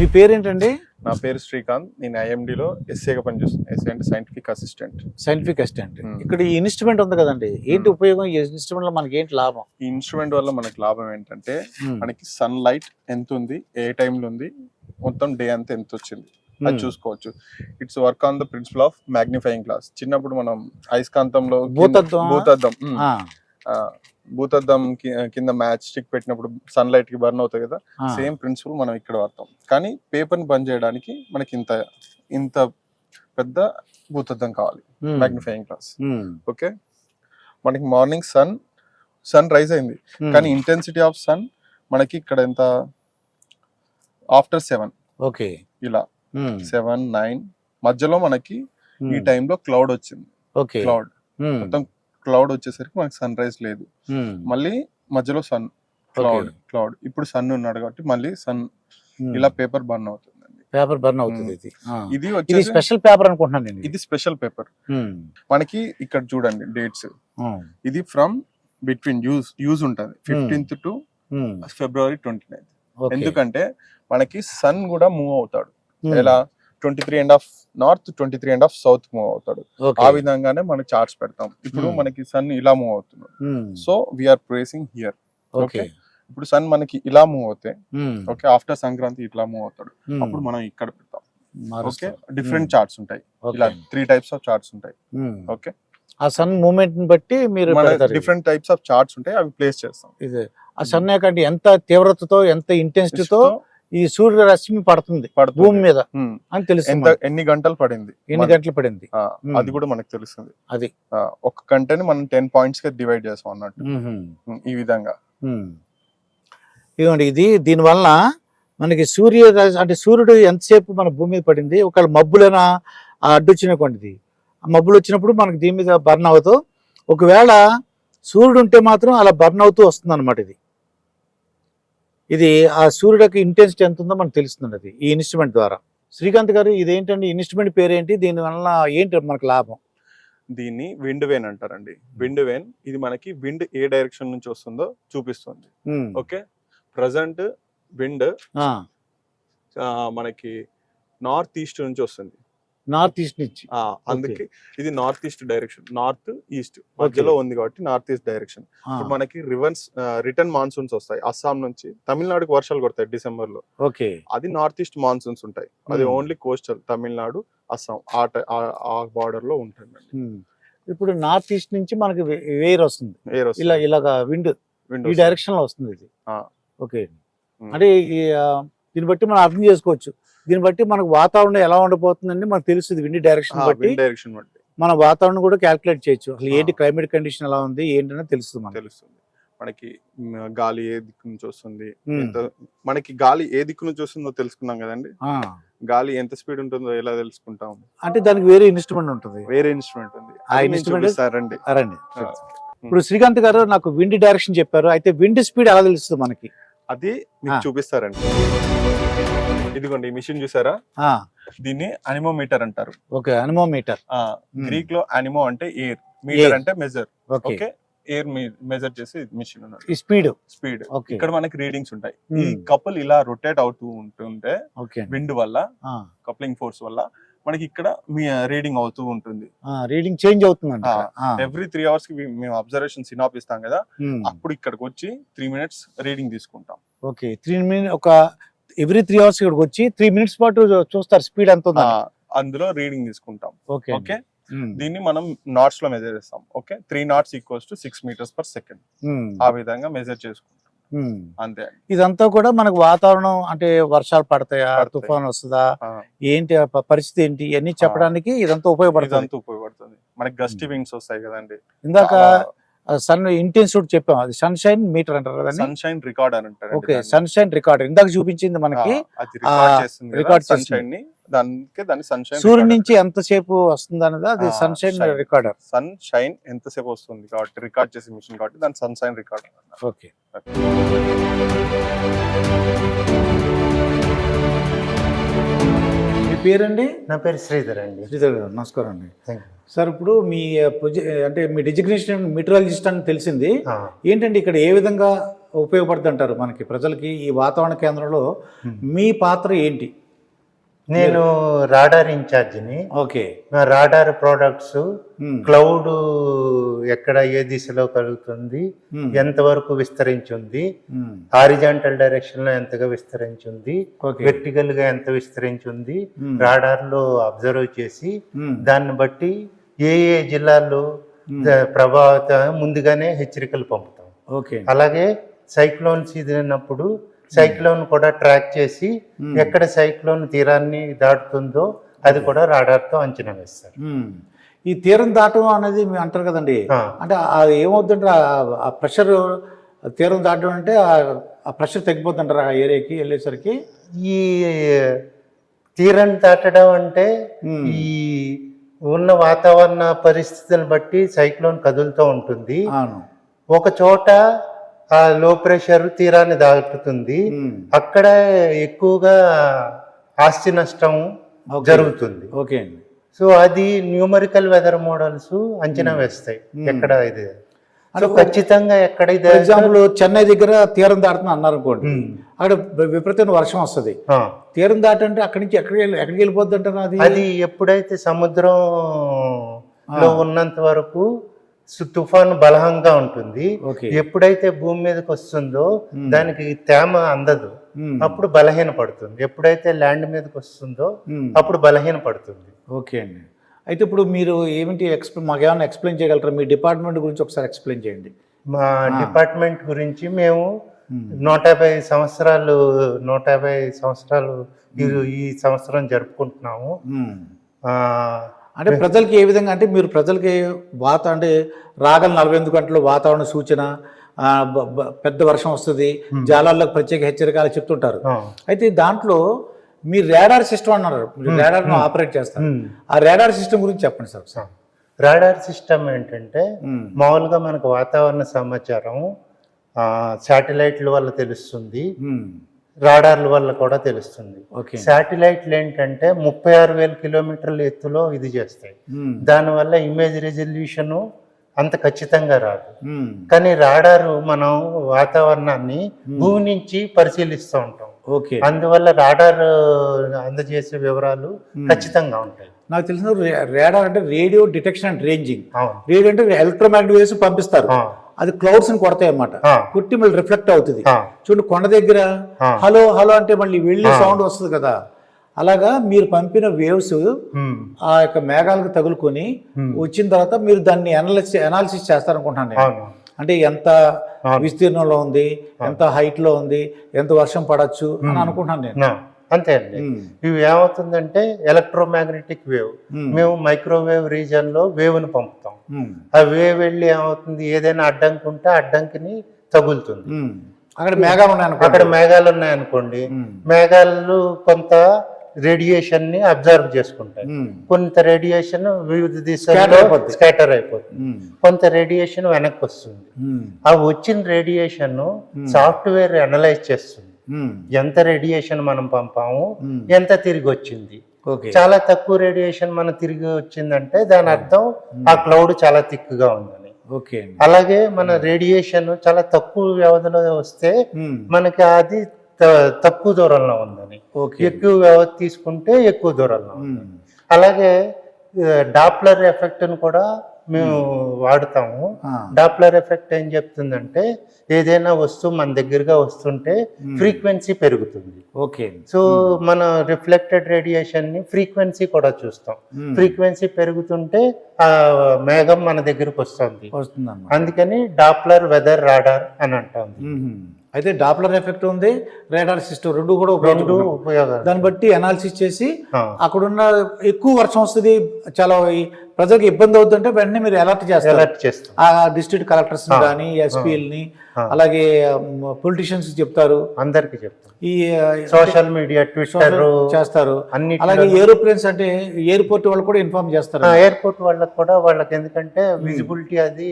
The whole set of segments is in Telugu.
మీ పేరేంటండి? నా పేరు శ్రీకాంత్. నేను ఐఎండిలో ఎస్ఏగా పనిచేస్తున్నాను ఎస్ఏ అంటే సైంటిఫిక్ అసిస్టెంట్ సైంటిఫిక్ అసిస్టెంట్. ఇక్కడ ఈ ఇన్స్ట్రుమెంట్ ఉంది కదండి. ఏంటి Hmm. ఉపయోగం? ఈ ఇన్స్ట్రుమెంట్లో మనకి ఏంటి లాభం? ఈ ఇన్స్ట్రుమెంట్ వల్ల మనకి లాభం ఏంటంటే Hmm. మనకి సన్ లైట్ ఎంత ఉంది? ఏ టైంలో ఉంది? మొత్తం డే అంతా ఎంత వచ్చింది? అది Hmm. చూసుకోవచ్చు. It's work on the principle of magnifying glass చిన్నప్పుడు మనం అయస్కాంతంలో? భూతద్దం ఆ, భూతద్దం కింద మ్యాచ్ స్టిక్ పెట్టినప్పుడు సన్ లైట్కి బర్న్ అవుతాయి కదా. సేమ్ ప్రిన్సిపల్ మనం ఇక్కడ వాడతాం కానీ పేపర్ని బంద్ చేయడానికి మనకి ఇంత ఇంత పెద్ద భూతద్దం కావాలి Hmm. Magnifying glass Hmm. Okay మనకి మార్నింగ్ సన్ సన్ రైజ్ అయింది Hmm. కానీ ఇంటెన్సిటీ ఆఫ్ సన్ మనకి ఇక్కడ ఎంత ఆఫ్టర్ సెవెన్ ఓకే ఇలా Hmm. సెవెన్ నైన్ మధ్యలో మనకి ఈ Hmm. టైంలో క్లౌడ్ వచ్చింది ఓకే క్లౌడ్ Hmm. మొత్తం క్లౌడ్ వచ్చేసరికి మనకి సన్ రైజ్ లేదు. మళ్ళీ మధ్యలో సన్ క్లౌడ్ క్లౌడ్ ఇప్పుడు సన్ ఉన్నాడు కాబట్టి మళ్ళీ సన్. ఇలా పేపర్ బర్న్ అవుతుందండి పేపర్ బర్న్ అవుతుంది ఇది. ఇది స్పెషల్ పేపర్ అనుకుంటున్నాను నేను ఇది స్పెషల్ పేపర్. మనకి ఇక్కడ చూడండి డేట్స్. ఇది ఫ్రమ్ బిట్వీన్ యూజ్ యూజ్ ఉంటుంది fifteenth to. February twenty ninth. ఎందుకంటే మనకి సన్ కూడా మూవ్ అవుతాడు. ఎలా twenty three and half north twenty three and half south move అవుతాడు. ఆ విధంగానే మనం చార్ట్స్ పెడతాం ఇప్పుడు Hmm. మనకి సన్ ఇలా మూవ్ అవుతున్నాడు Hmm. So we are pressing here Okay. ఇప్పుడు సన్ మనకి ఇలా మూవ్ అవుతాయి. ఓకే ఆఫ్టర్ సంక్రాంతి ఇట్లా మూవ్ అవుతాడు Hmm. అప్పుడు మనం ఇక్కడ పెడతాం ఓకే. డిఫరెంట్. చార్ట్స్ ఉంటాయి. ఇలా త్రీ టైప్స్ ఆఫ్ చార్ట్స్ ఉంటాయి. ఓకే ఆ సన్ మూమెంట్ని బట్టి మీరు. డిఫరెంట్ టైప్స్ ఆఫ్ చార్ట్స్ ఉంటాయి అవి ప్లేస్ చేస్తాం ఇది ఆ సన్ అంటే ఎంత తీవ్రతతో ఎంత ఇంటెన్సిటీతో ఈ సూర్య రశ్మి పడుతుంది పడుతుంది. భూమి మీద. అని తెలుసు ఎన్ని గంటలు పడింది ఎన్ని గంటలు పడింది. అది కూడా మనకు తెలుస్తుంది అది. ఒక గంటని మనం టెన్ పాయింట్స్గా డివైడ్ చేస్తాం అన్నట్టు ఈ విధంగా. ఇదిగోండి ఇది దీనివల్ల మనకి సూర్య అంటే సూర్యుడు ఎంతసేపు మన భూమి మీద పడింది ఒకవేళ మబ్బులైనా ఆ అడ్డు వచ్చినటువంటిది ఆ మబ్బులు వచ్చినప్పుడు మనకి దీని మీద బర్న్ అవుతూ ఒకవేళ సూర్యుడు ఉంటే మాత్రం అలా బర్న్ అవుతూ వస్తుంది అనమాట ఇది ఇది ఆ సూర్యుడికి ఇంటెన్సిటీ ఎంత ఉందో మనకు తెలుస్తుంది అది ఈ ఇన్స్ట్రుమెంట్ ద్వారా. శ్రీకాంత్ గారు ఇదేంటండి ఇన్స్ట్రుమెంట్ పేరేంటి దీని వల్ల ఏంటి మనకు లాభం? దీన్ని విండ్ వేన్ అంటారండి. విండ్ వేన్ ఇది మనకి విండ్ ఏ డైరెక్షన్ నుంచి వస్తుందో చూపిస్తుంది. ఓకే? ప్రజెంట్ విండ్ మనకి నార్త్ ఈస్ట్ నుంచి వస్తుంది. నార్త్ ఈస్ట్ నుంచి. అందుకే ఇది north east direction. North east మధ్యలో ఉంది కాబట్టి నార్త్ ఈస్ట్ డైరెక్షన్. ఇప్పుడు మనకి రివర్స్ రిటర్న్ మాన్సూన్స్ వస్తాయి. అస్సాం నుంచి తమిళనాడుకి వర్షాలు కొడతాయి డిసెంబర్లో ఓకే. అది నార్త్ ఈస్ట్ మాన్సూన్స్ ఉంటాయి. అది Hmm. Only coastal Tamil Nadu Assam ఆ బార్డర్లో ఉంటుందండి. మ్మ్. ఇప్పుడు నార్త్ ఈస్ట్ నుంచి మనకి వేర్ వస్తుంది. ఇలా ఇలాగా విండ్ ఈ డైరెక్షన్లో వస్తుంది ఇది. ఓకే. మ్మ్. అంటే దీన్ని బట్టి మనం అర్థం చేసుకోవచ్చు. దీన్ని బట్టి మనకు వాతావరణం ఎలా ఉండబోతుందండి మనకు తెలుస్తుంది విండ్ డైరెక్షన్ బట్టి. డైరెక్షన్ బట్టి. మన వాతావరణం కూడా క్యాల్కులేట్ చేయొచ్చు. అసలు. ఏంటి క్లైమేట్ కండిషన్ ఎలా ఉంది ఏంటనే తెలుస్తుంది మనకి. తెలుస్తుంది. మనకి గాలి ఏ దిక్కు నుంచి వస్తుంది మనకి గాలి ఏ దిక్కు నుంచి వస్తుందో తెలుసుకున్నాం కదండి. గాలి ఎంత స్పీడ్ ఉంటుందో ఎలా తెలుసుకుంటాం. అంటే దానికి వేరే ఇన్స్ట్రుమెంట్ ఉంటుంది. వేరే ఇన్స్ట్రుమెంట్ ఉంది. ఆ చూపిస్తారండి అరండి ఆ. ఇప్పుడు శ్రీకాంత్ గారు నాకు విండ్ డైరెక్షన్ చెప్పారు. అయితే విండ్ స్పీడ్ ఎలా తెలుస్తుంది మనకి? అది మీకు. చూపిస్తారండి. ఇదిగోండి ఈ మిషన్ చూసారా? దీన్ని అనిమోమీటర్ అంటారు. Okay anemometer. గ్రీక్లో అనిమో అంటే ఎయిర్. మీటర్. అంటే మెజర్ ఓకే. ఎయిర్ మెజర్ చేసి మిషన్ ఈ స్పీడ్. స్పీడ్. ఇక్కడ మనకి రీడింగ్స్ ఉంటాయి. ఈ. కపుల్ ఇలా రొటేట్ అవుతూ ఉంటుంటే విండ్ వల్ల కప్లింగ్ ఫోర్స్ వల్ల మనకి ఇక్కడ మీ రీడింగ్ అవుతూ ఉంటుంది. రీడింగ్ చేంజ్ ఆ, ఎవ్రీ త్రీ అవర్స్కి మేము అబ్జర్వేషన్ సినాప్ ఇస్తాం కదా అప్పుడు ఇక్కడికి వచ్చి త్రీ మినిట్స్ రీడింగ్ తీసుకుంటాం. ఓకే త్రీ మినిట్ ఒక ఎవ్రీ త్రీ అవర్స్ ఇక్కడికి వచ్చి త్రీ మినిట్స్ పాటు చూస్తారు స్పీడ్ ఎంత అందులో రీడింగ్ తీసుకుంటాం. ఓకే. ఓకే? దీన్ని మనం నాట్స్లో మెజర్ చేస్తాం. Okay? Three knots equals to six metres per second ఆ విధంగా మెజర్ చేసుకుంటాం. అంతే. ఇదంతా కూడా మనకు వాతావరణం అంటే వర్షాలు పడతాయా. తుఫాన్ వస్తుందా? ఏంటి పరిస్థితి ఏంటి? ఇవన్నీ చెప్పడానికి ఇదంతా ఉపయోగపడుతుంది. ఇదంతా ఉపయోగపడుతుంది. మనకి గస్టీ వింగ్స్ వస్తాయి కదండి. ఇందాక సన్ ఇంటెన్సిటీ చెప్పాం. అది సన్షైన్ మీటర్ అంటారు కదండి సన్షైన్ రికార్డ్ అని అంటారు ఓకే. సన్షైన్ రికార్డర్ ఇందాక చూపించింది మనకి రికార్డ్ చేస్తుంది. సన్షైన్ని దానికి దాన్ని సన్షైన్ సూర్యుడి నుంచి ఎంతసేపు వస్తుంది అన్నది అది sunshine shine. Recorder sunshine ఎంతసేపు వస్తుంది కాబట్టి రికార్డ్ చేసే మిషన్ కాబట్టి దాని సన్షైన్ రికార్డ్ ఓకే మీ పేరండి? నా పేరు శ్రీధర్ అండి. శ్రీధర్ గారు నమస్కారం అండి. Thank you. సార్ ఇప్పుడు మీ అంటే మీ డిజిగ్నేషన్ మెటీరియాలజిస్ట్ అని తెలిసింది. ఆ, ఏంటంటే ఇక్కడ ఏ విధంగా ఉపయోగపడుతుంది అంటారు మనకి ప్రజలకి ఈ వాతావరణ కేంద్రంలో? మీ పాత్ర ఏంటి? నేను రాడార్ ఇన్ఛార్జిని okay. Radar products um, cloud ఎక్కడ ఏ దిశలో కలుగుతుంది ఉమ్, ఎంతవరకు విస్తరించింది ఉమ్, హారిజాంటల్ డైరెక్షన్లో ఎంతగా విస్తరించింది వెర్టికల్గా ఎంత విస్తరించింది రాడార్లో అబ్జర్వ్ చేసి దాన్ని బట్టి ఏ ఏ జిల్లాల్లో ప్రభావిత ముందుగానే హెచ్చరికలు పంపుతాం. ఓకే అలాగే సైక్లోన్స్ ఇదినప్పుడు సైక్లోన్ కూడా ట్రాక్ చేసి ఎక్కడ సైక్లోన్ తీరాన్ని దాటుతుందో అది కూడా రాడార్తో అంచనా వేస్తారు. ఈ తీరం దాటం అనేది మీరు అంటారు కదండి. అంటే అది ఏమవుతుందంటే ఆ- ప్రెషర్ తీరం దాటడం అంటే ఆ- ప్రెషర్ తగ్గిపోతుంటారు ఆ ఏరియాకి వెళ్ళేసరికి? ఈ తీరం దాటడం అంటే ఈ ఉన్న వాతావరణ పరిస్థితులను బట్టి సైక్లోన్ కదులుతూ ఉంటుంది. ఒక చోట ఆ లో ప్రెషర్ తీరాన్ని దాటుతుంది. అక్కడ ఎక్కువగా ఆస్తి నష్టం. జరుగుతుంది. ఓకే అండి. సో అది న్యూమరికల్ వెదర్ మోడల్స్ అంచనా వేస్తాయి. ఎక్కడ ఇది? సో ఖచ్చితంగా ఎక్కడ ఇది ఎగ్జాంపుల్ చెన్నై దగ్గర తీరం దాటుతుంది అన్నారు అనుకోండి. అక్కడ విపరీతమైన వర్షం వస్తుంది. తీరం దాటంటే అక్కడి నుంచి ఎక్కడికి వెళ్ళి ఎక్కడికి వెళ్ళిపోద్ది అంటారు అది? అది ఎప్పుడైతే సముద్రంలో ఉన్నంత వరకు తుఫాను బలహంగా ఉంటుంది. ఎప్పుడైతే భూమి మీదకి వస్తుందో. దానికి తేమ అందదు. అప్పుడు బలహీన పడుతుంది. ఎప్పుడైతే ల్యాండ్ మీదకి వస్తుందో అప్పుడు బలహీన పడుతుంది. ఓకే అండి. అయితే ఇప్పుడు మీరు ఏమిటి ఎక్స్ప్లెయిన్ మాకు ఏమైనా ఎక్స్ప్లెయిన్ చేయగలరా? మీ డిపార్ట్మెంట్ గురించి ఒకసారి ఎక్స్ప్లెయిన్ చేయండి. మా డిపార్ట్మెంట్ గురించి మేము నూట యాభై సంవత్సరాలు నూట యాభై సంవత్సరాలు ఈ- సంవత్సరం జరుపుకుంటున్నాము. అంటే ప్రజలకి ఏ విధంగా అంటే మీరు ప్రజలకి వాత అంటే రాగల నలభై ఎనిమిది గంటలు వాతావరణ సూచన పెద్ద వర్షం వస్తుంది జాలాలకు ప్రత్యేక హెచ్చరికలు చెప్తుంటారు. అయితే దాంట్లో మీరు రేడార్ సిస్టమ్ అన్నారు. మీరు రేడార్ ఆపరేట్ చేస్తారు. ఆ రేడార్ సిస్టమ్ గురించి చెప్పండి సార్. ఒకసారి. రాడార్ సిస్టమ్ ఏంటంటే మామూలుగా మనకు వాతావరణ సమాచారం శాటిలైట్ల వల్ల తెలుస్తుంది. రాడార్ల వల్ల కూడా తెలుస్తుంది. ఓకే. శాటిలైట్లు ఏంటంటే ముప్పై ఆరు వేల కిలోమీటర్ల ఎత్తులో ఇది చేస్తాయి. దానివల్ల ఇమేజ్ రెజల్యూషను అంత ఖచ్చితంగా రాదు. ఉమ్, కానీ రాడారు మనం వాతావరణాన్ని భూమి నుంచి పరిశీలిస్తూ ఉంటాం. ఓకే. అందువల్ల రాడార్ అందజేసే వివరాలు ఖచ్చితంగా ఉంటాయి. నాకు తెలిసిన రేడార్ అంటే radio detection and ranging. Radio అంటే ఎలక్ట్రోమాగ్నెటిక్ వేవ్స్ పంపిస్తారు. అది క్లౌడ్స్ని కొడతాయి అన్నమాట ఆ, కుట్టి మళ్ళీ రిఫ్లెక్ట్ అవుతుంది. చూడండి కొండ దగ్గర. హలో హలో అంటే మళ్ళీ వెళ్ళి. సౌండ్ వస్తుంది కదా. అలాగా మీరు పంపిన వేవ్స్ ఆ యొక్క మేఘాలకు తగులుకొని. వచ్చిన తర్వాత మీరు దాన్ని చేస్తారనుకుంటున్నాను నేను. అవును. అంటే ఎంత. విస్తీర్ణంలో ఉంది ఎంత హైట్లో ఉంది ఎంత వర్షం పడచ్చు అని అనుకుంటున్నాను నేను. అంతే అండి. ఇవి ఏమవుతుందంటే ఎలక్ట్రోమాగ్నెటిక్ వేవ్. మేము. మైక్రోవేవ్ రీజన్లో వేవ్ని పంపుతాం. ఆ వేవ్ వెళ్ళి ఏమవుతుంది? ఏదైనా అడ్డంకి ఉంటే అడ్డంకిని తగులుతుంది. అక్కడ మేఘాలు ఉన్నాయి అక్కడ మేఘాలు ఉన్నాయనుకోండి. మేఘాలు కొంత రేడియేషన్ని అబ్జర్వ్ చేసుకుంటాయి. కొంత రేడియేషన్ వివిధ దిశల్లో. స్కాటర్ అయిపోతుంది కొంత రేడియేషన్ వెనక్కి వస్తుంది. ఆ వచ్చిన రేడియేషన్ సాఫ్ట్వేర్ అనలైజ్ చేస్తుంది. ఎంత రేడియేషన్ మనం పంపాము ఉమ్. ఎంత తిరిగి వచ్చింది ఓకే చాలా తక్కువ రేడియేషన్ మనం తిరిగి వచ్చిందంటే దాని అర్థం ఆ క్లౌడ్ చాలా థిక్గా ఉందని. ఓకే అలాగే మన రేడియేషన్ చాలా తక్కువ వ్యవధిలో వస్తే మనకి అది తక్కువ దూరంలో ఉందని. ఎక్కువ వ్యవధి తీసుకుంటే ఎక్కువ దూరంలో అలాగే డాప్లర్ ఎఫెక్ట్ని కూడా మేము వాడతాము. డాప్లర్ ఎఫెక్ట్ ఏం చెప్తుందంటే ఏదైనా వస్తువు మన దగ్గరగా వస్తుంటే ఫ్రీక్వెన్సీ పెరుగుతుంది. ఓకే. సో మన రిఫ్లెక్టెడ్ రేడియేషన్ని ఫ్రీక్వెన్సీ కూడా చూస్తాం. ఫ్రీక్వెన్సీ పెరుగుతుంటే ఆ మేఘం మన దగ్గరకు వస్తుంది. అందుకని డాప్లర్ వెదర్ రాడార్ అని అంటాం. అయితే డాప్లర్ ఎఫెక్ట్ ఉంది రేడార్ సిస్టమ్ రెండు కూడా రెండు. ఉపయోగాలు దాన్ని బట్టి అనాలిసిస్ చేసి అక్కడున్న ఎక్కువ వర్షం వస్తుంది చాలా ప్రజలకు ఇబ్బంది అవుతుంటే వెంటనే మీరు అలర్ట్ చేస్తారు. అలర్ట్ ఆ డిస్ట్రిక్ట్ కలెక్టర్స్ కానీ ఎస్పీలని ఆ. అలాగే పొలిటీషియన్స్ చెప్తారు. అందరికి చెప్తాం ఈ సోషల్ మీడియా ట్విట్టర్ చేస్తారు. అన్ని అలాగే ఏరోప్లేన్స్ అంటే ఎయిర్పోర్ట్ వాళ్ళు కూడా ఇన్ఫార్మ్ చేస్తారు. ఎయిర్పోర్ట్ వాళ్ళకి కూడా వాళ్ళకి ఎందుకంటే విజిబిలిటీ అది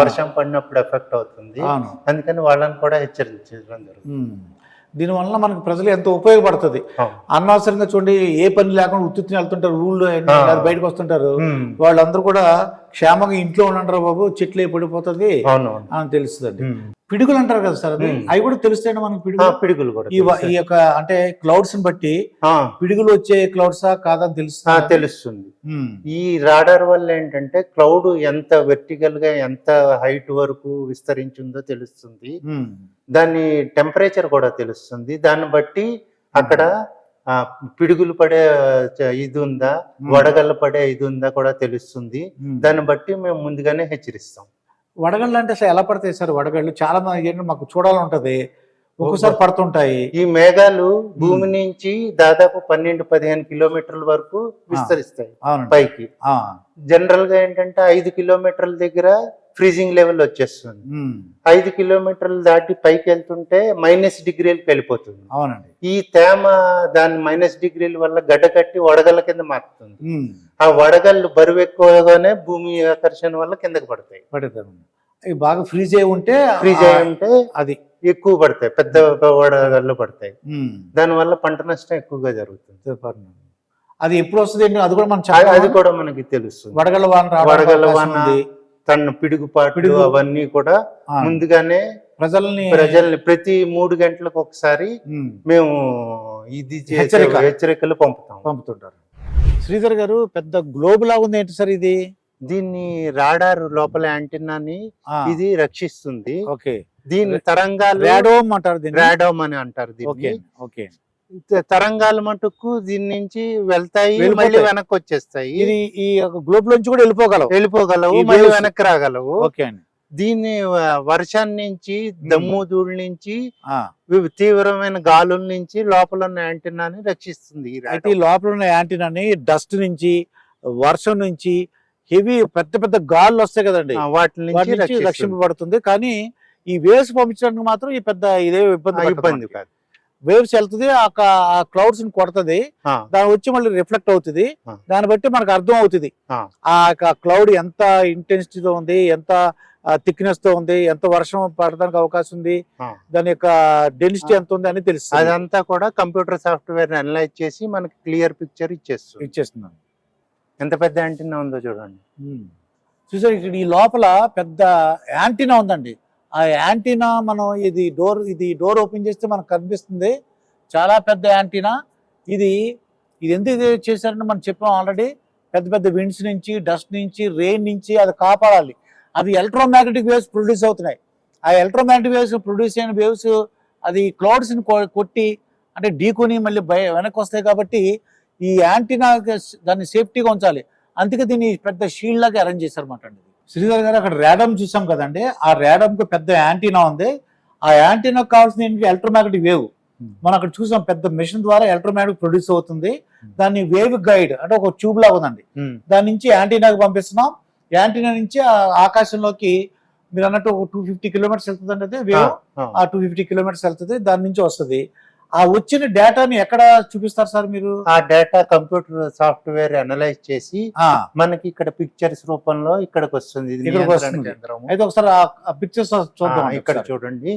వర్షం పడినప్పుడు ఎఫెక్ట్ అవుతుంది. అందుకని వాళ్ళని కూడా హెచ్చరించడం జరుగుతుంది. మ్మ్. దీనివల్ల మనకు ప్రజలు ఎంతో ఉపయోగపడుతుంది. అనవసరంగా చూడండి ఏ పని లేకుండా ఉత్తుత్తి వెళ్తుంటారు ఊళ్ళో బయటకు వస్తుంటారు. వాళ్ళందరూ కూడా క్షేమంగా ఇంట్లో ఉండండి బాబు చెట్లు ఏ పడిపోతుంది అని తెలుస్తుందండి. ఉమ్. పిడుగులు అంటారు కదా సార్ అది. అవి కూడా తెలుస్తాయండి మనకి పిడుగులు? పిడుగులు కూడా ఈ యొక్క అంటే క్లౌడ్స్ని బట్టి పిడుగులు వచ్చే క్లౌడ్సా కాదని ఆ, తెలుస్తుంది? తెలుస్తుంది. ఈ రాడార్ వల్ల ఏంటంటే క్లౌడ్ ఎంత వెర్టికల్గా ఎంత హైట్ వరకు విస్తరించిందో తెలుస్తుంది. దాని టెంపరేచర్ కూడా తెలుస్తుంది. దాన్ని బట్టి అక్కడ పిడుగులు పడే ఇది ఉందా వడగళ్ళు పడే ఇది ఉందా కూడా తెలుస్తుంది. దాన్ని బట్టి మేము ముందుగానే హెచ్చరిస్తాం. వడగళ్ళు అంటే అసలు ఎలా పడతాయి సార్ వడగళ్ళు? చాలా మంది మాకు చూడాలని ఉంటది ఒక్కోసారి పడుతుంటాయి. ఈ మేఘాలు భూమి నుంచి దాదాపు పన్నెండు పదిహేను కిలోమీటర్ల వరకు విస్తరిస్తాయి పైకి. జనరల్గా ఏంటంటే ఐదు కిలోమీటర్ల దగ్గర ఫ్రీజింగ్ లెవెల్ వచ్చేస్తుంది. ఐదు కిలోమీటర్లు దాటి పైకి వెళ్తుంటే మైనస్ డిగ్రీలకు వెళ్ళిపోతుంది. అవునండి. ఈ తేమ దాని మైనస్ డిగ్రీల వల్ల గడ్డ కట్టి వడగళ్ళ కింద మారుతుంది. ఆ వడగళ్ళు బరువు ఎక్కువగానే భూమి ఆకర్షణ వల్ల కిందకి పడతాయి. పడతారు ఇవి బాగా ఫ్రీజ్ అయి ఉంటే ఫ్రీజ్ అయి ఉంటే అది. ఎక్కువ పడతాయి. పెద్ద వడగళ్ళు పడతాయి. దాని వల్ల పంట నష్టం ఎక్కువగా జరుగుతుంది. అది ఎప్పుడు వస్తుంది అది కూడా మనం అది- కూడా మనకి తెలుస్తుంది. వడగళ్ళ వాన వడగళ్ళ వాన. తన పిడుగుపాట్లు పిడుగు. అవన్నీ కూడా ముందుగానే ప్రజల్ని ప్రజల్ని ప్రతి మూడు గంటలకు ఒకసారి మేము ఇది. హెచ్చరికలు. పంపుతాం. పంపుతుంటారు. శ్రీధర్ గారు పెద్ద గ్లోబ్ లాగా ఉంది ఏంటి సార్ ఇది? దీన్ని రాడార్ లోపల యాంటీనాని ఇది రక్షిస్తుంది. ఓకే. దీని తరంగాలు రాడోమ్ అంటారు దీన్ని. రాడోమ్ అని అంటారు ఓకే దీన్ని. ఓకే త- తరంగాలు మటుకు దీని నుంచి వెళ్తాయి. మళ్ళీ వెనక్కి వచ్చేస్తాయి ఇది ఈ గ్లోబ్ లోంచి కూడా వెళ్ళిపోగలవు. వెళ్ళిపోగలవు మళ్ళీ వెనక్కి రాగలవు. ఓకే అండి. దీన్ని వర్షం నుంచి దమ్ము ధూళి నుంచి తీవ్రమైన గాలుల నుంచి లోపల ఉన్న యాంటీనాని రక్షిస్తుంది ఈ అయితే లోపల ఉన్న యాంటీనాని డస్ట్ నుంచి వర్షం నుంచి హెవీ పెద్ద పెద్ద గాళ్ళు వస్తాయి కదండి. వాటి నుంచి నుంచి. రక్షింపబడుతుంది. కానీ ఈ వేవ్స్ పంపించడానికి మాత్రం ఈ పెద్ద ఇదే ఇబ్బంది ఇబ్బంది కాదు. వేవ్స్ వెళ్తుంది ఆ క్లౌడ్స్ని కొడుతుంది. దాని వచ్చి మళ్ళీ రిఫ్లెక్ట్ అవుతుంది. దాన్ని బట్టి మనకు అర్థం అవుతుంది. ఆ. ఆ క్లౌడ్ ఎంత ఇంటెన్సిటీతో ఉంది ఎంత థిక్నెస్తో ఉంది ఎంత వర్షం పడడానికి అవకాశం ఉంది. దాని యొక్క డెన్సిటీ ఎంత ఉంది అని తెలుస్తుంది. అదంతా కూడా కంప్యూటర్ సాఫ్ట్వేర్ అనలైజ్ చేసి మనకి క్లియర్ పిక్చర్ ఇచ్చేస్తుంది. ఇచ్చేస్తున్నాను ఎంత పెద్ద యాంటీనా ఉందో చూడండి. చూసారు ఇక్కడ ఈ లోపల పెద్ద యాంటీనా ఉందండి. ఆ యాంటీనా మనం ఇది డోర్ ఇది డోర్ ఓపెన్ చేస్తే మనకు కనిపిస్తుంది. చాలా పెద్ద యాంటీనా. ఇది ఇది ఎందుకు ఇది చేశారంటే మనం చెప్పాం ఆల్రెడీ. పెద్ద పెద్ద విండ్స్ నుంచి డస్ట్ నుంచి రెయిన్ నుంచి అది కాపాడాలి. అవి ఎలక్ట్రోమాగ్నెటిక్ వేవ్స్ ప్రొడ్యూస్ అవుతున్నాయి. ఆ ఎలక్ట్రోమాగ్నెటిక్ వేవ్స్ ప్రొడ్యూస్ అయిన వేవ్స్ అది క్లౌడ్స్ని కొట్టి అంటే ఢీకొని మళ్ళీ భయ వెనక్కి వస్తాయి కాబట్టి ఈ యాంటీనా దాన్ని సేఫ్టీగా ఉంచాలి. అందుకే దీన్ని పెద్ద షీల్డ్ లాగా అరేంజ్ చేశారు అన్నమాట అండి. శ్రీధర్ గారు అక్కడ ర్యాడమ్ చూసాం కదండి. ఆ ర్యాడమ్కు పెద్ద యాంటీనా ఉంది. ఆ యాంటీనా కావాల్సిన ఎలక్ట్రోమాగ్నెటిక్ వేవ్. మనం అక్కడ చూసాం పెద్ద మిషన్ ద్వారా ఎలక్ట్రోమాగ్నెటిక్ ప్రొడ్యూస్ అవుతుంది. దాన్ని వేవ్ గైడ్ అంటే ఒక ట్యూబ్ లాగా ఉందండి. దాని నుంచి యాంటీనాకి పంపిస్తున్నాం. యాంటీనా నుంచి ఆ ఆకాశంలోకి మీరు అన్నట్టు టూ ఫిఫ్టీ కిలోమీటర్స్ వెళ్తుంది అంటే వేవ్. ఆ టూ ఫిఫ్టీ కిలోమీటర్స్ వెళ్తుంది. దాని నుంచి వస్తుంది. ఆ వచ్చిన డేటాని ఎక్కడ చూపిస్తారు సార్ మీరు? ఆ డేటా కంప్యూటర్ సాఫ్ట్వేర్ అనలైజ్ చేసి మనకి ఇక్కడ పిక్చర్స్ రూపంలో ఇక్కడికి వస్తుంది. అయితే ఒకసారి ఆ పిక్చర్స్ చూద్దాం ఇక్కడ చూడండి.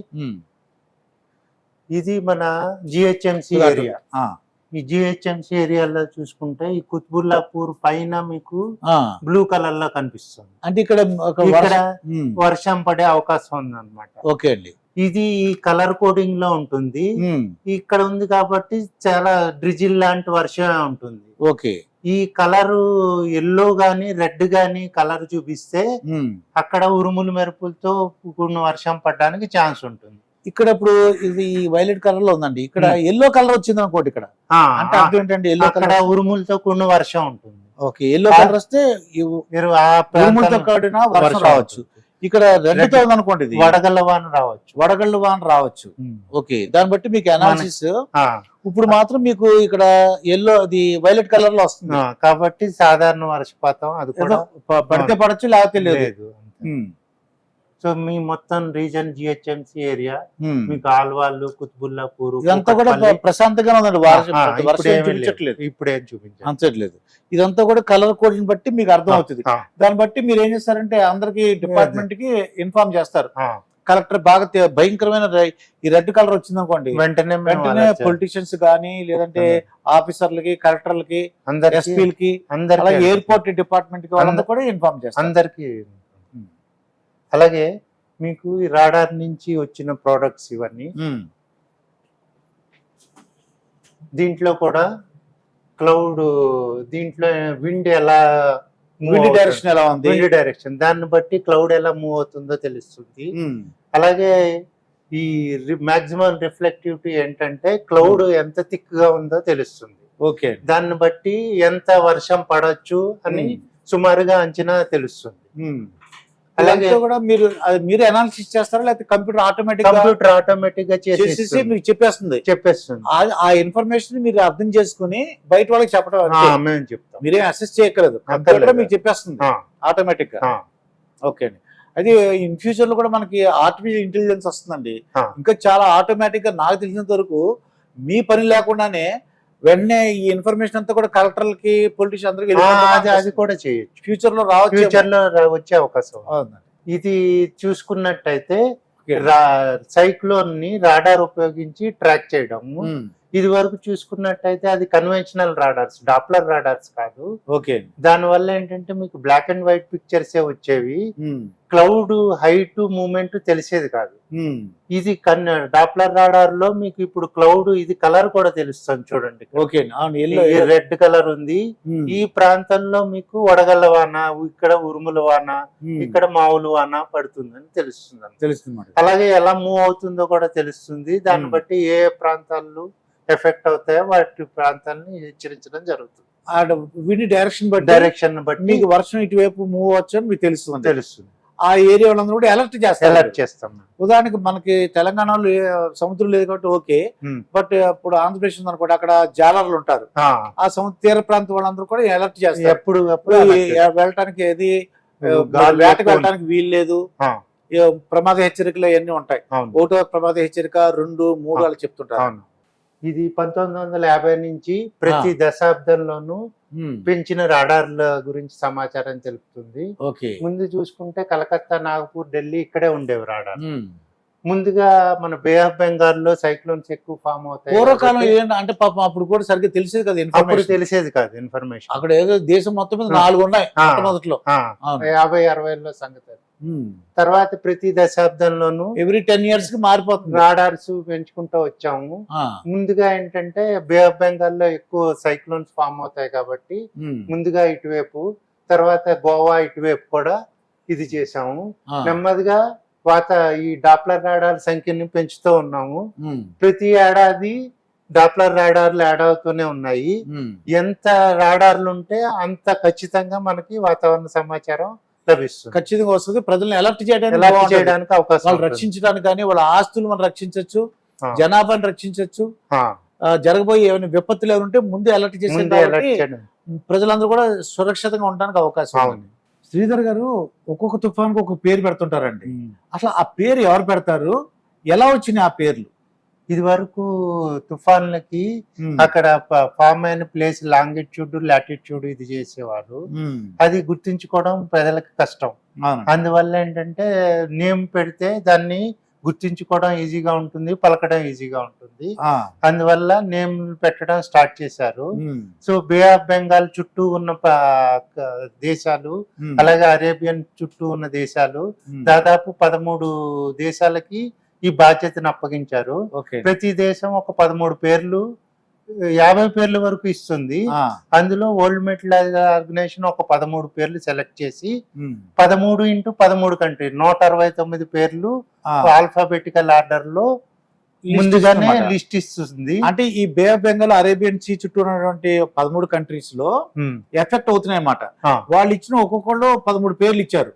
ఇది మన జిహెచ్ఎంసి ఏరియా ఈ జిహెచ్ఎంసి ఏరియాలో చూసుకుంటే ఈ కుత్బుల్లాపూర్ పైన మీకు. బ్లూ కలర్లో కనిపిస్తుంది. అంటే ఇక్కడ ఒక ఇక్కడ వర్షం పడే అవకాశం ఉంది అనమాట ఓకే అండి. ఇది ఈ కలర్ కోడింగ్లో ఉంటుంది. ఉమ్, ఇక్కడ ఉంది కాబట్టి చాలా డ్రిజిల్ లాంటి వర్షం ఉంటుంది. ఓకే ఈ కలర్ ఎల్లో గాని రెడ్ గాని కలర్ చూపిస్తే ఉమ్. అక్కడ ఉరుములు మెరుపులతో కూడిన వర్షం పడడానికి ఛాన్స్ ఉంటుంది. ఇక్కడ ఇప్పుడు ఇది వైలెట్ కలర్లో ఉందండి. ఇక్కడ. ఎల్లో కలర్ వచ్చింది అనుకోండి ఇక్కడ. అంటే అర్థం ఏంటంటే ఎల్లో కలర్ ఉరుములతో కూడిన వర్షం ఉంటుంది. ఓకే ఎల్లో కలర్ వస్తే ఇవ్- మీరు ఆ ఉరుములతో కూడిన వర్షం వర్షం రావచ్చు. ఇక్కడ రెడ్తో ఉంది అనుకోండి ఇది. వడగళ్ళ వాన రావచ్చు. వడగళ్ళు వాన రావచ్చు ఓకే దాన్ని బట్టి మీకు అనాలిసిస్ ఇప్పుడు మాత్రం మీకు ఇక్కడ ఎల్లో అది వైలెట్ కలర్లో వస్తుంది. కాబట్టి సాధారణ వర్షపాతం అది పడితే పడచ్చు లేకపోతే లేదు. సో మీ మొత్తం రీజన్ జిహెచ్ఎంసి ఏరియా. మీకు ఆల్వాళ్ళు కుత్బుల్లాపూర్ ఇదంతా కూడా ప్రశాంతంగా ఉందండి. ఇప్పుడు. చూపించట్లేదు. అంతట్లేదు. ఇదంతా కూడా కలర్ కోడ్ని బట్టి మీకు అర్థం అవుతుంది. దాన్ని బట్టి మీరు ఏం చేస్తారంటే అందరికి డిపార్ట్మెంట్కి ఇన్ఫార్మ్ చేస్తారు. కలెక్టర్ బాగా భయంకరమైన ఈ రెడ్ కలర్ వచ్చింది అనుకోండి వెంటనే వెంటనే. పొలిటీషియన్స్ కానీ లేదంటే ఆఫీసర్లకి కలెక్టర్లకి ఎస్పీలకి అందరికీ ఎయిర్పోర్ట్ డిపార్ట్మెంట్కి వాళ్ళందరూ కూడా ఇన్ఫార్మ్ చేస్తారు. అందరికీ. అలాగే మీకు ఈ రాడార్ నుంచి వచ్చిన ప్రోడక్ట్స్ ఇవన్నీ. దీంట్లో కూడా క్లౌడ్ దీంట్లో విండ్ ఎలా విండ్ డైరెక్షన్ ఎలా ఉంది? విండ్ డైరెక్షన్ దాన్ని బట్టి క్లౌడ్ ఎలా మూవ్ అవుతుందో తెలుస్తుంది. అలాగే ఈ మాక్సిమం రిఫ్లెక్టివిటీ ఏంటంటే క్లౌడ్ ఎంత థిక్గా ఉందో తెలుస్తుంది. ఓకే. దాన్ని బట్టి ఎంత వర్షం పడొచ్చు అని సుమారుగా అంచనా తెలుస్తుంది. అలాగే. కూడా మీరు మీరు అనాలిసిస్ చేస్తారా? లేకపోతే కంప్యూటర్ ఆటోమేటిక్ కంప్యూటర్ ఆటోమేటిక్గా చేసేసి మీకు చెప్పేస్తుంది. చెప్పేస్తుంది. ఆ- ఇన్ఫర్మేషన్ మీరు అర్థం చేసుకుని బయట వాళ్ళకి చెప్పడం. మేము చెప్తాం. మీరేం అసెస్ చేయక్కర్లేదు. కంప్యూటర్ మీకు చెప్పేస్తుంది. ఆటోమేటిక్గా. ఓకే అండి. అది ఇన్ ఫ్యూచర్లో కూడా మనకి ఆర్టిఫిషియల్ ఇంటెలిజెన్స్ వస్తుందండి. ఇంకా చాలా ఆటోమేటిక్గా నాకు తెలిసినంత వరకు మీ పని లేకుండానే వెంటనే ఈ ఇన్ఫర్మేషన్ అంతా కూడా కలెక్టర్లకి పొలిటీషియన్ అందరికి అది కూడా చేయొచ్చు. ఫ్యూచర్లో రావచ్చు. ఫ్యూచర్లో వచ్చే అవకాశం. ఇది చూసుకున్నట్టయితే సైక్లోన్ని రాడార్ ఉపయోగించి ట్రాక్ చేయడము. ఇది వరకు చూసుకున్నట్టయితే అది కన్వెన్షనల్ రాడార్స్ డాప్లర్ రాడార్స్ కాదు. ఓకే. దాని వల్ల ఏంటంటే మీకు బ్లాక్ అండ్ వైట్ పిక్చర్స్ వచ్చేవి. క్లౌడ్ హైట్ మూమెంట్ తెలిసేది కాదు. ఇది కన్ డాప్లర్ రాడార్లో మీకు ఇప్పుడు క్లౌడ్ ఇది కలర్ కూడా తెలుస్తుంది చూడండి ఓకే. రెడ్ కలర్ ఉంది. ఈ ప్రాంతంలో మీకు వడగళ్ళ వాన ఇక్కడ ఉరుముల వాన ఇక్కడ మామూలు వాన పడుతుందని తెలుస్తుంది అన్నమాట. తెలుస్తుంది అలాగే ఎలా మూవ్ అవుతుందో కూడా తెలుస్తుంది. దాన్ని. బట్టి ఏ ప్రాంతాలు ఎఫెక్ట్ అవుతాయో వాటి ప్రాంతాలని హెచ్చరించడం జరుగుతుంది. విని డైరెక్షన్ బట్టి డైరెక్షన్ బట్టి మీకు వర్షం ఇటువైపు మూవ్ అవచ్చు అని మీకు తెలుస్తుంది. తెలుస్తుంది. ఆ ఏరియా వాళ్ళందరూ కూడా అలర్ట్ చేస్తారు. అలర్ట్ చేస్తాం. ఉదాహరణకి మనకి తెలంగాణలో సముద్రం లేదు కాబట్టి ఓకే. Hmm. బట్ ఇప్పుడు ఆంధ్రప్రదేశ్ ఉందనుకోండి అక్కడ జాలర్లు ఉంటారు. ఆ, సముద్ర తీర ప్రాంతం వాళ్ళందరూ కూడా అలర్ట్ చేస్తారు. ఎప్పుడు. వెళ్ళటానికి ఏది గాలి వేటకు వీలు లేదు. ప్రమాద హెచ్చరికలు అవన్నీ ఉంటాయి. ఒకటో ప్రమాద హెచ్చరిక రెండు మూడు. వాళ్ళు చెప్తుంటారు. ఇది పంతొమ్మిది వందల యాభై నుంచి ప్రతి దశాబ్దంలోనూ. పెంచిన రాడార్ల గురించి సమాచారం తెలుపుతుంది. ముందు చూసుకుంటే కలకత్తా నాగపూర్ ఢిల్లీ ఇక్కడే ఉండేవి రాడార్. ముందుగా మన బే ఆఫ్ బెంగాల్లో సైక్లోన్స్ ఎక్కువ ఫామ్ అవుతాయి. పూర్వకాలం అంటే పాపం అప్పుడు కూడా సరిగ్గా తెలిసేది కదా అప్పుడు ఇన్ఫర్మేషన్ తెలిసేది కాదు ఇన్ఫర్మేషన్ అక్కడ ఏదో దేశం మొత్తం మీద. నాలుగు ఉన్నాయి అవును. యాభై అరవైలో సంగతి తర్వాత ప్రతి దశాబ్దంలోనూ ఎవ్రీ టెన్ ఇయర్స్కి మారిపోతుంది రాడార్స్ పెంచుకుంటూ వచ్చాము. ముందుగా ఏంటంటే బే ఆఫ్ బెంగాల్లో ఎక్కువ సైక్లోన్స్ ఫామ్ అవుతాయి కాబట్టి Hmm. ముందుగా ఇటువైపు తర్వాత గోవా ఇటువైపు కూడా ఇది చేసాము. నెమ్మదిగా వాత ఈ డాప్లర్ రాడార్ సంఖ్యని పెంచుతూ ఉన్నాము Hmm. ప్రతి ఏడాది డాప్లర్ రాడార్లు యాడ్ అవుతూనే ఉన్నాయి Hmm. ఎంత రాడార్లు ఉంటే అంత ఖచ్చితంగా మనకి వాతావరణ సమాచారం ఖచ్చితంగా వస్తుంది. ప్రజల్ని అలర్ట్ చేయడానికి అవకాశం వాళ్ళు. రక్షించడానికి కానీ వాళ్ళ ఆస్తులు మనం రక్షించవచ్చు. జనాభాని రక్షించవచ్చు. జరగబోయే ఏమైనా విపత్తులు ఏమైనా ఉంటే ముందే అలర్ట్ చేసే. ప్రజలందరూ కూడా సురక్షితంగా ఉండడానికి అవకాశం. ఉంది శ్రీధర్ గారు ఒక్కొక్క తుఫాన్కి ఒక పేరు పెడుతుంటారండి. అసలు ఆ పేరు ఎవరు పెడతారు? ఎలా వచ్చినాయి ఆ పేర్లు? ఇది వరకు తుఫాన్లకి అక్కడ ఫామ్ అయిన ప్లేస్ లాంగిట్యూడ్ లాటిట్యూడ్ ఇది చేసేవారు. అది గుర్తించుకోవడం ప్రజలకు కష్టం. అందువల్ల ఏంటంటే నేమ్ పెడితే దాన్ని గుర్తించుకోవడం ఈజీగా ఉంటుంది పలకడం ఈజీగా ఉంటుంది. అందువల్ల నేమ్ పెట్టడం స్టార్ట్ చేశారు. సో బే ఆఫ్ బెంగాల్ చుట్టూ ఉన్న దేశాలు. అలాగే అరేబియన్ చుట్టూ ఉన్న దేశాలు. దాదాపు పదమూడు దేశాలకి ఈ బాధ్యతను అప్పగించారు. ప్రతి దేశం ఒక పదమూడు పేర్లు యాభై పేర్ల వరకు ఇస్తుంది. అందులో వరల్డ్ మెటల్ ఆర్గనైజేషన్ ఒక పదమూడు పేర్లు సెలెక్ట్ చేసి. పదమూడు ఇంటూ పదమూడు కంట్రీ నూట అరవై తొమ్మిది పేర్లు. ఆల్ఫాబెటికల్ ఆర్డర్లో ముందుగానే. లిస్ట్ ఇస్తుంది. అంటే ఈ bay of Bengal Arabian sea చుట్టూ ఉన్నటువంటి పదమూడు కంట్రీస్లో ఎఫెక్ట్ అవుతున్నాయి అన్నమాట వాళ్ళు ఇచ్చిన ఒక్కొక్కళ్ళు పదమూడు పేర్లు ఇచ్చారు.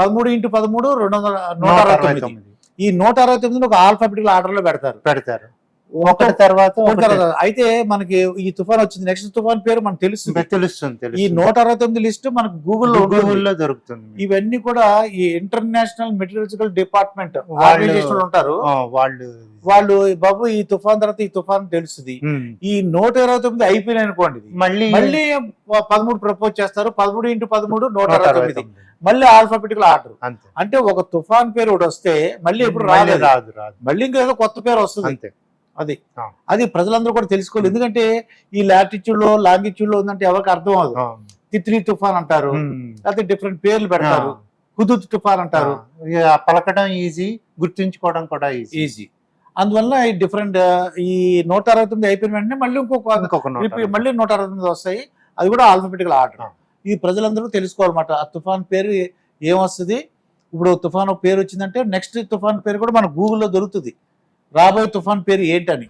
పదమూడు ఇంటూ పదమూడు రెండు వందల నూట అరవై తొమ్మిది. ఈ నూట అరవై తొమ్మిది ఒక ఆల్ఫాబెటికల్ ఆర్డర్లో పెడతారు. పెడతారు ఒకటి తర్వాత అయితే మనకి ఈ తుఫాన్ వచ్చింది. నెక్స్ట్ తుఫాన్ పేరు మనకు తెలుస్తుంది. తెలుస్తుంది ఈ నూట అరవై తొమ్మిది లిస్ట్ మనకు గూగుల్లో గూగుల్లో దొరుకుతుంది. ఇవన్నీ కూడా ఈ ఇంటర్నేషనల్ మెటీరియల్జికల్ డిపార్ట్మెంట్ వాళ్ళు- ఉంటారు. వాళ్ళు వాళ్ళు బాబు ఈ తుఫాన్ తర్వాత ఈ తుఫాన్ తెలుస్తుంది. ఈ నూట ఇరవై తొమ్మిది అయిపోయినాయి అనుకోండి. మళ్ళీ మళ్ళీ పదమూడు ప్రపోజ్ చేస్తారు. పదమూడు ఇంటూ పదమూడు నూట అరవై అరవై తొమ్మిది. మళ్ళీ ఆల్ఫాబెటికల్ ఆర్డర్ అంటే ఒక తుఫాన్ పేరు ఒకటి వస్తే మళ్ళీ ఎప్పుడు రాలేదు. రాదు రాదు. మళ్ళీ ఇంకేదో కొత్త పేరు వస్తుంది. అంతే. అది. అది ప్రజలందరూ కూడా తెలుసుకోవాలి. ఎందుకంటే ఈ లాటిట్యూడ్లో లాంగిట్యూడ్లో ఉందంటే ఎవరికి అర్థం అవ్వదు. తిత్లీ తుఫాన్ అంటారు. లేకపోతే డిఫరెంట్ పేర్లు పెడతారు. హుదూద్ తుఫాన్ అంటారు. పలకడం ఈజీ గుర్తుంచుకోవడం కూడా ఈజీ ఈజీ అందువల్ల ఈ డిఫరెంట్ ఈ నూట అరవై తొమ్మిది అయిపోయిన వెంటనే మళ్ళీ ఇంకొక మళ్ళీ నూట అరవై. తొమ్మిది వస్తాయి. అది కూడా ఆల్ఫాబెటికల్ ఆర్డర్. ఈ ప్రజలందరూ తెలుసుకోవాలన్నమాట. ఆ తుఫాన్ పేరు ఏమొస్తుంది? ఇప్పుడు తుఫాన్ పేరు వచ్చిందంటే నెక్స్ట్ తుఫాన్ పేరు కూడా మన గూగుల్లో దొరుకుతుంది. రాబోయే తుఫాన్ పేరు ఏంటని.